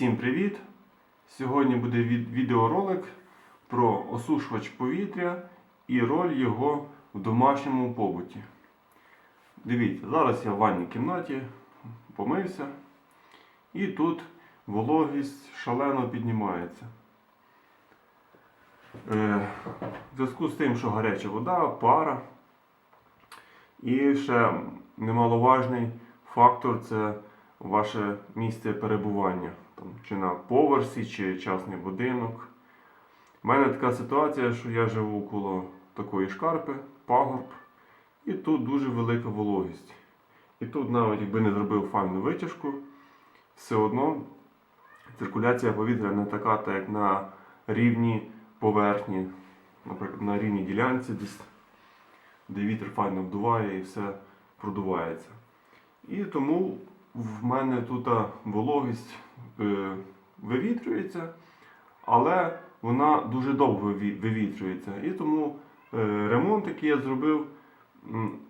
Всім привіт! Сьогодні буде відеоролик про осушувач повітря і роль його в домашньому побуті. Дивіться, зараз я в ванній кімнаті помився, і тут вологість шалено піднімається. Е, в зв'язку з тим, що гаряча вода, пара. І ще немаловажний фактор це ваше місце перебування, там, чи на поверсі, чи частний будинок. У мене така ситуація, що я живу коло такої шкарпи, пагорб, і тут дуже велика вологість. І тут навіть якби не зробив файну витяжку, все одно циркуляція повітря не така, так як на рівні поверхні, наприклад, на рівній ділянці, десь, де вітер файно вдуває і все продувається. І тому в мене тут вологість е, вивітрюється, але вона дуже довго вивітрюється. І тому е, ремонт, який я зробив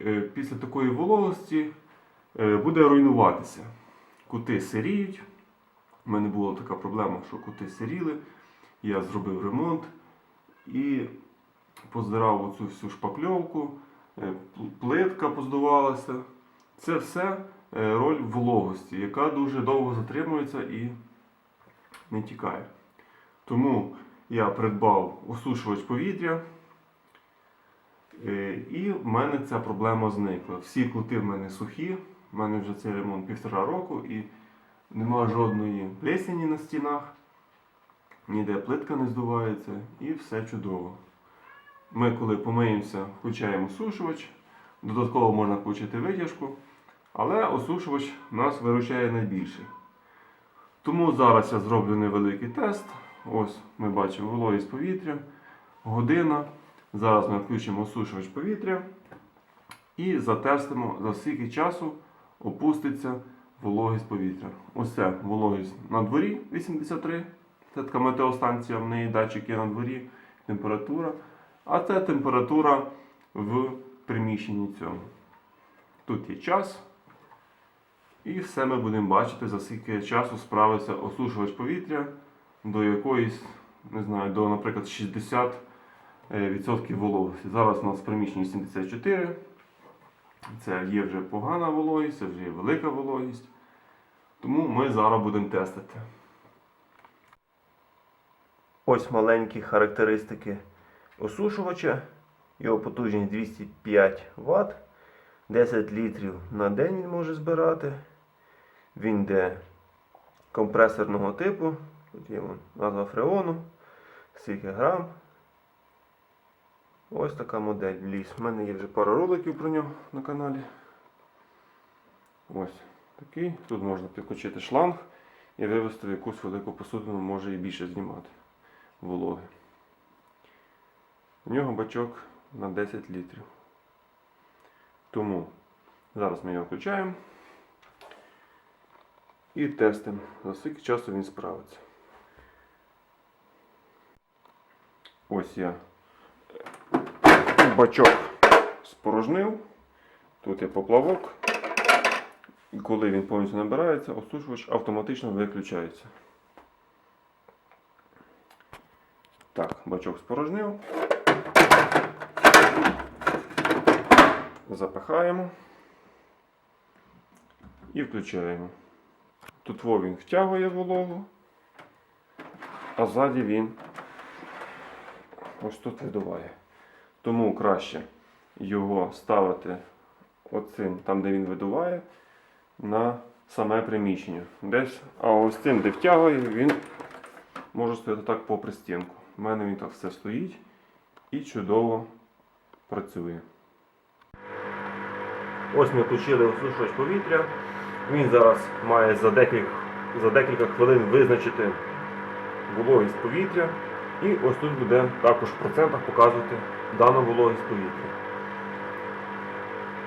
е, після такої вологості, е, буде руйнуватися. Кути сиріють. У мене була така проблема, що кути сиріли. Я зробив ремонт і поздирав оцю всю шпакльовку, е, плитка поздувалася. Це все е, роль вологості, яка дуже довго затримується і не тікає. Тому я придбав осушувач повітря, е, і в мене ця проблема зникла. Всі кути в мене сухі, в мене вже цей ремонт півтора року і нема жодної плесені на стінах, ніде плитка не здувається і все чудово. Ми, коли помиємося, включаємо осушувач, додатково можна включити витяжку. Але осушувач нас виручає найбільше. Тому зараз я зроблю невеликий тест. Ось ми бачимо вологість повітря, година. Зараз ми включимо осушувач повітря і затестимо, за скільки часу опуститься вологість повітря. Ось вологість на дворі 83. Це така метеостанція, в неї датчик є на дворі, температура. А це температура в приміщенні цьому. Тут є час. І все ми будемо бачити, за скільки часу справиться осушувач повітря до якоїсь, не знаю, до, наприклад, 60% е, вологості. Зараз у нас в приміщенні 74. Це є вже погана вологість, це вже є велика вологість. Тому ми зараз будемо тестити. Ось маленькі характеристики осушувача. Його потужність 205 Вт. 10 літрів на день він може збирати. Він йде компресорного типу. Тут є вон назва фреону. Скільки грам. Ось така модель ліс. У мене є вже пара роликів про нього на каналі. Ось такий. Тут можна підключити шланг і вивести в якусь велику посудину, може і більше знімати вологи. У нього бачок на 10 літрів. Тому зараз ми його включаємо і тестимо, за скільки часу він справиться. Ось я бачок спорожнив, тут є поплавок, і коли він повністю набирається, осушувач автоматично виключається. Так, бачок спорожнив. Запихаємо і включаємо. Тут він втягує вологу, а ззаді він ось тут видуває. Тому краще його ставити оцим, там де він видуває, на саме приміщення. Десь, а ось цим, де втягує, він може стояти так попри стінку. У мене він так все стоїть і чудово працює. Ось ми включили осушувач повітря. Він зараз має за декілька, за декілька хвилин визначити вологість повітря. І ось тут буде також в процентах показувати дану вологість повітря.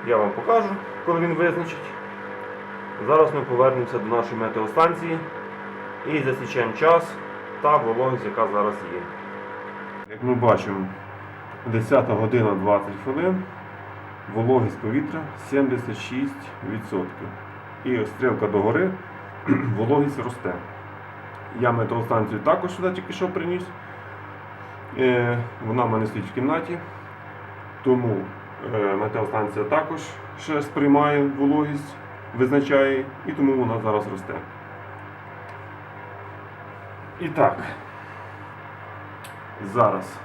Я вам покажу, коли він визначить. Зараз ми повернемося до нашої метеостанції і засічемо час та вологість, яка зараз є. Як ми бачимо, 10 година 20 хвилин. Вологість повітря 76%. І стрілка догори, вологість росте. Я метеостанцію також сюди тільки що приніс. Е, Вона в мене стоїть в кімнаті. Тому е, метеостанція також ще сприймає вологість, визначає, і тому вона зараз росте. І так, зараз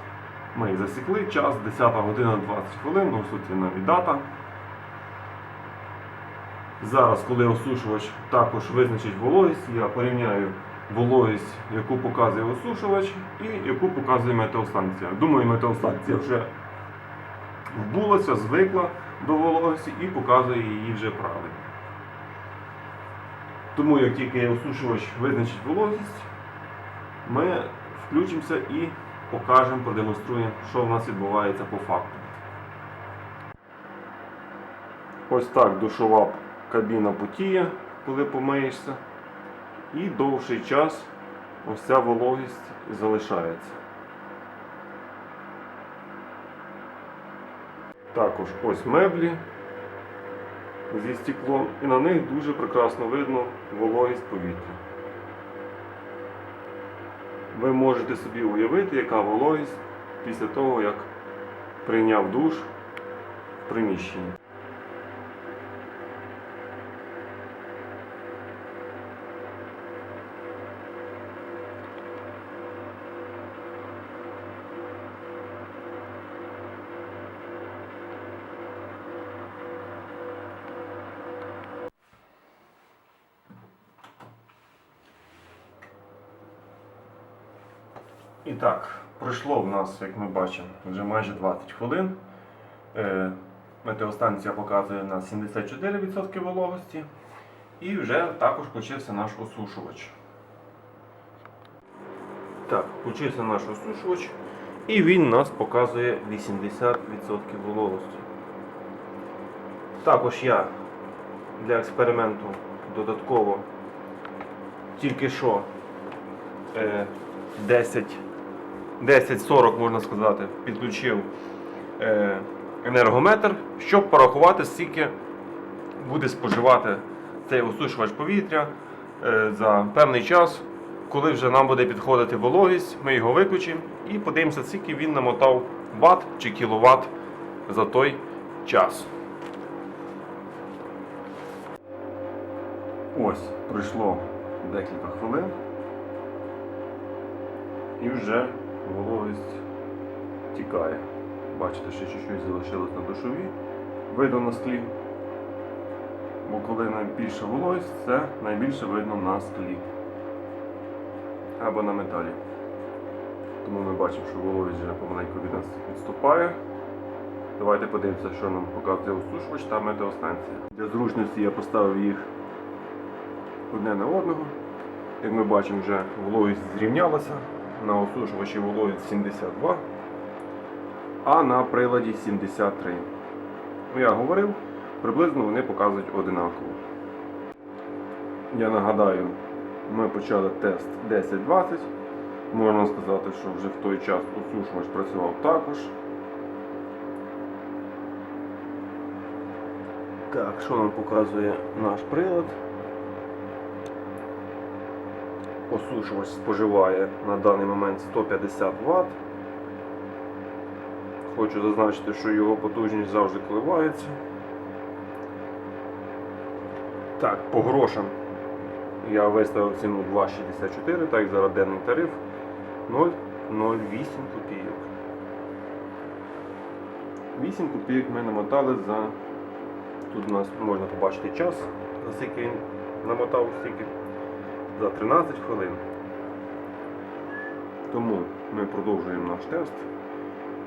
ми засікли час 10 година 20 хвилин, ну, в суті навіть дата. Зараз, коли осушувач також визначить вологість, я порівняю вологість, яку показує осушувач, і яку показує метеостанція. Думаю, метеостанція вже вбулася, звикла до вологості і показує її вже правильно. Тому як тільки осушувач визначить вологість, ми включимося і покажемо, продемонструємо, що в нас відбувається по факту. Ось так душова кабіна потіє, коли помиєшся. І довший час ось ця вологість залишається. Також ось меблі зі стеклом, і на них дуже прекрасно видно вологість повітря. Ви можете собі уявити, яка вологість після того, як прийняв душ в приміщенні. І так, пройшло в нас, як ми бачимо, вже майже 20 хвилин. Е, Метеостанція показує на 74% вологості. І вже також включився наш осушувач. Так, включився наш осушувач. І він нас показує 80% вологості. Також я для експерименту додатково тільки що е, 10 10-40, можна сказати, підключив е, енергометр, щоб порахувати, скільки буде споживати цей осушувач повітря е, за певний час. Коли вже нам буде підходити вологість, ми його виключимо і подивимося, скільки він намотав ватт чи кіловат за той час. Ось, пройшло декілька хвилин. І вже вологість тікає. Бачите, ще чуть-чуть залишилось на душові. Видно на склі. Бо коли найбільша вологість, це найбільше видно на склі. Або на металі. Тому ми бачимо, що вологість вже помаленьку від нас відступає. Давайте подивимося, що нам показує осушувач та метеостанція. Для зручності я поставив їх одне на одного. Як ми бачимо, вже вологість зрівнялася. На осушувачі вологість 72, а на приладі 73. Ну, я говорив, приблизно вони показують одинаково. Я нагадаю, ми почали тест 10-20. Можна сказати, що вже в той час осушувач працював також. Так, що нам показує наш прилад? Осушувач споживає на даний момент 150 Вт. Хочу зазначити, що його потужність завжди коливається. Так, по грошам я виставив ціну 2,64, так як зараз денний тариф 0,08 копійок. 8 копійок ми намотали за. Тут у нас можна побачити час, за скільки він намотав стільки за 13 хвилин. Тому ми продовжуємо наш тест.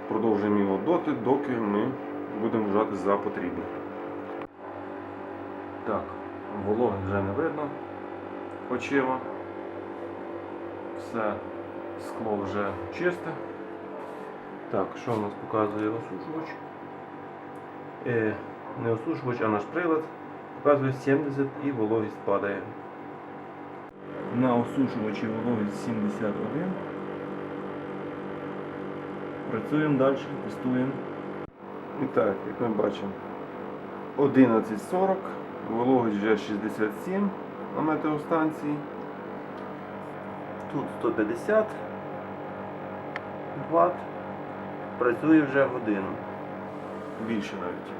Продовжуємо його доти, доки ми будемо вважати за потрібне. Так, вологи вже не видно очима. Все скло вже чисте. Так, що у нас показує осушувач? Е, не осушувач, а наш прилад. Показує 70 і вологість падає. На осушувачі вологість 71. Працюємо далі, тестуємо. І так, як ми бачимо, 11.40, вологість вже 67 на метеостанції. Тут 150 Вт. Працює вже годину. Більше навіть.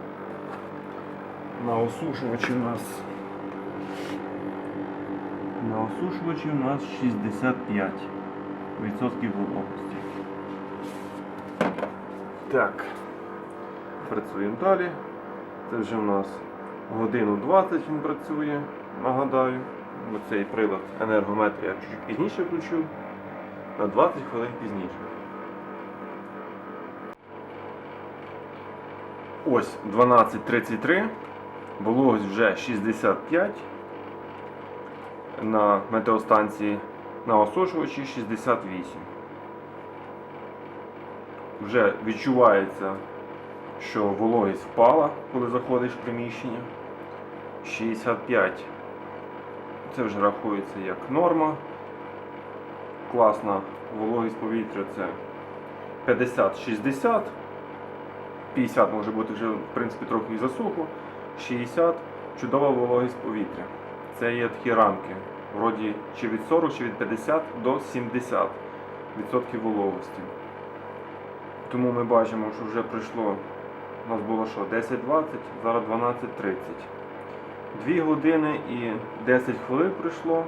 На осушувачі у нас. На осушувачі у нас 65 відсотків вологості. Так. Працюємо далі. Це вже у нас годину 20 він працює, нагадаю. Цей прилад енергометр я чуть пізніше включу. На 20 хвилин пізніше. Ось 12.33. Вологість вже 65. На метеостанції на осушувачі 68. Вже відчувається, що вологість впала, коли заходиш в приміщення. 65. Це вже рахується як норма. Класна вологість повітря це 50-60. 50 може бути вже в принципі трохи і засухло. 60 чудова вологість повітря. Це є такі рамки. Вроді чи від 40, чи від 50 до 70 відсотків вологості. Тому ми бачимо, що вже пройшло, у нас було що, 10-20, зараз 12.30. 2 години і 10 хвилин пройшло,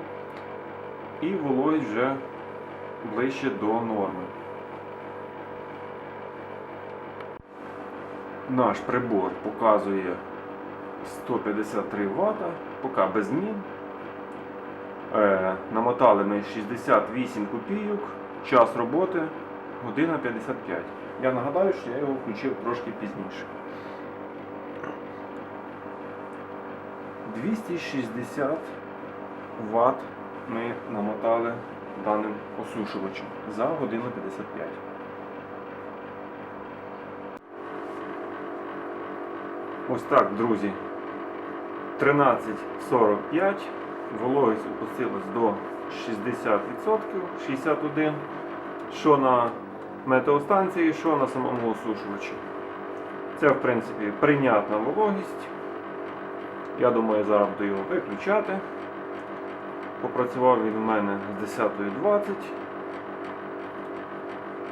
і вологість вже ближче до норми. Наш прибор показує 153 Вт, поки без змін. Е, намотали ми 68 копійок, час роботи година 55. Я нагадаю, що я його включив трошки пізніше. 260 Вт ми намотали даним осушувачем за годину 55. Ось так, друзі. 13.45. Вологість опустилась до 60%, 61%. Що на метеостанції, що на самому осушувачі. Це, в принципі, прийнятна вологість. Я думаю, зараз буду його виключати. Попрацював він у мене з 10.20.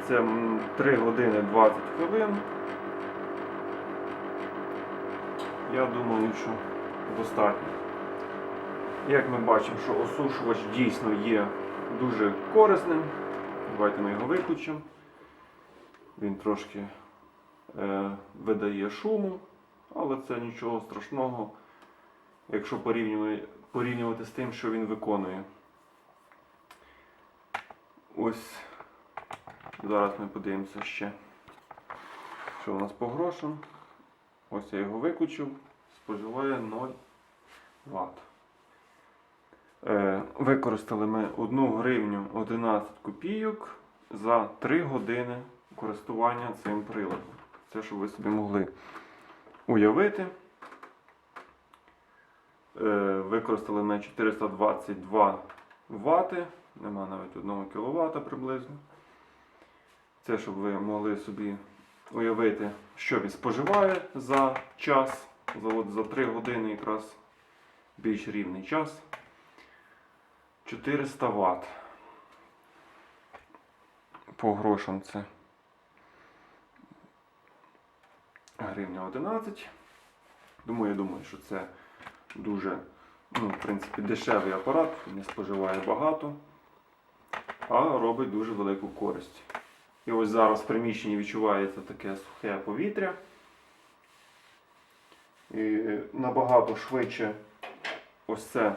Це 3 години 20 хвилин. Я думаю, що достатньо. Як ми бачимо, що осушувач дійсно є дуже корисним. Давайте ми його виключимо. Він трошки е, видає шуму, але це нічого страшного, якщо порівнювати, порівнювати з тим, що він виконує. Ось зараз ми подивимося ще, що у нас по грошам. Ось я його виключив, споживає 0 Вт. Е, використали ми 1 гривню 11 копійок за 3 години користування цим приладом. Це, щоб ви собі могли уявити. Е, використали ми 422 Вт, нема навіть 1 кВт приблизно. Це, щоб ви могли собі уявити, що він споживає за час, за, за 3 години якраз більш рівний час. 400 Вт. По грошам це гривня 11. Думаю, я думаю, що це дуже, ну, в принципі, дешевий апарат, не споживає багато, а робить дуже велику користь. І ось зараз в приміщенні відчувається таке сухе повітря. І набагато швидше ось це е,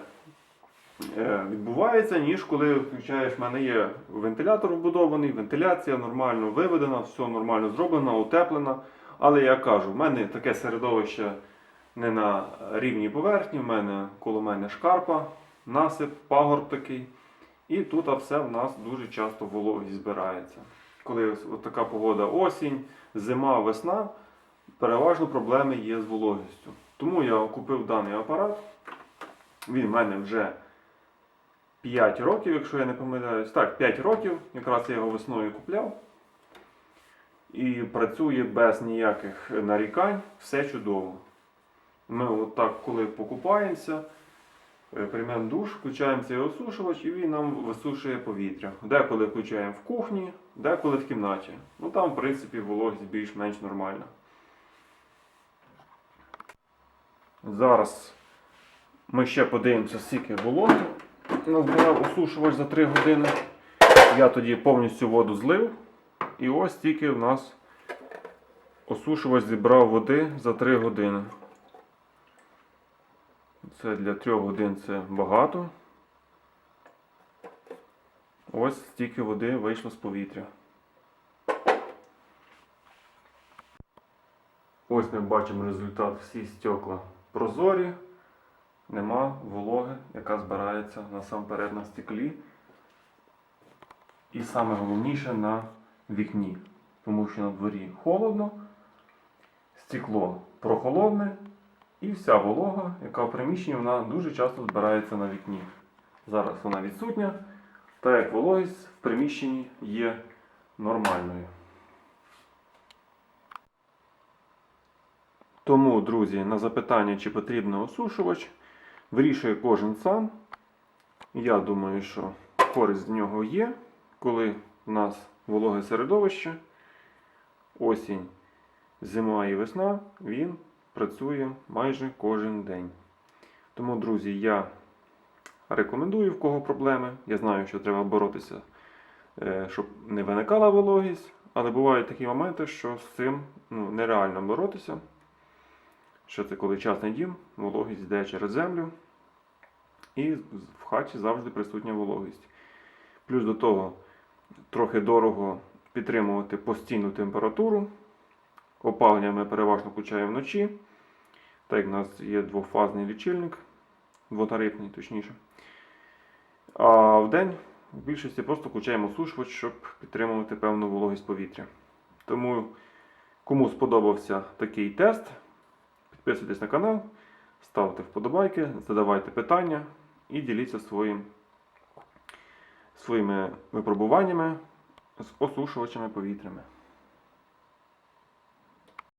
відбувається, ніж коли включаєш, в мене є вентилятор вбудований, вентиляція нормально виведена, все нормально зроблено, утеплено. Але я кажу, в мене таке середовище не на рівній поверхні, в мене коло мене шкарпа, насип, пагорб такий. І тут все в нас дуже часто вологість збирається. Коли от така погода осінь, зима, весна, переважно проблеми є з вологістю. Тому я купив даний апарат. Він в мене вже 5 років, якщо я не помиляюсь. Так, 5 років. Якраз я його весною купляв. І працює без ніяких нарікань, все чудово. Ми от так, коли покупаємося, Е, Приймемо душ, включаємо цей осушувач і він нам висушує повітря. Деколи включаємо в кухні, деколи в кімнаті. Ну там, в принципі, вологість більш-менш нормальна. Зараз ми ще подивимося, скільки вологи назбирав осушувач за 3 години. Я тоді повністю воду злив. І ось тільки в нас осушувач зібрав води за 3 години. Це для 3 годин це багато. Ось стільки води вийшло з повітря. Ось ми бачимо результат. Всі стекла прозорі. Нема вологи, яка збирається насамперед на стеклі. І саме головніше на вікні. Тому що на дворі холодно, стекло прохолодне, і вся волога, яка в приміщенні, вона дуже часто збирається на вікні. Зараз вона відсутня, так як вологість в приміщенні є нормальною. Тому, друзі, на запитання, чи потрібен осушувач, вирішує кожен сам. Я думаю, що користь з нього є, коли в нас вологе середовище, осінь, зима і весна, він працює майже кожен день. Тому, друзі, я рекомендую в кого проблеми. Я знаю, що треба боротися, е, щоб не виникала вологість, але бувають такі моменти, що з цим ну, нереально боротися. Що це коли частний дім, вологість йде через землю, і в хаті завжди присутня вологість. Плюс до того, трохи дорого підтримувати постійну температуру. Опалення ми переважно включаємо вночі, так як в нас є двофазний лічильник, двотарифний точніше. А в день в більшості просто включаємо сушувач, щоб підтримувати певну вологість повітря. Тому, кому сподобався такий тест, підписуйтесь на канал, ставте вподобайки, задавайте питання і діліться своїм, своїми випробуваннями з осушувачами повітрями.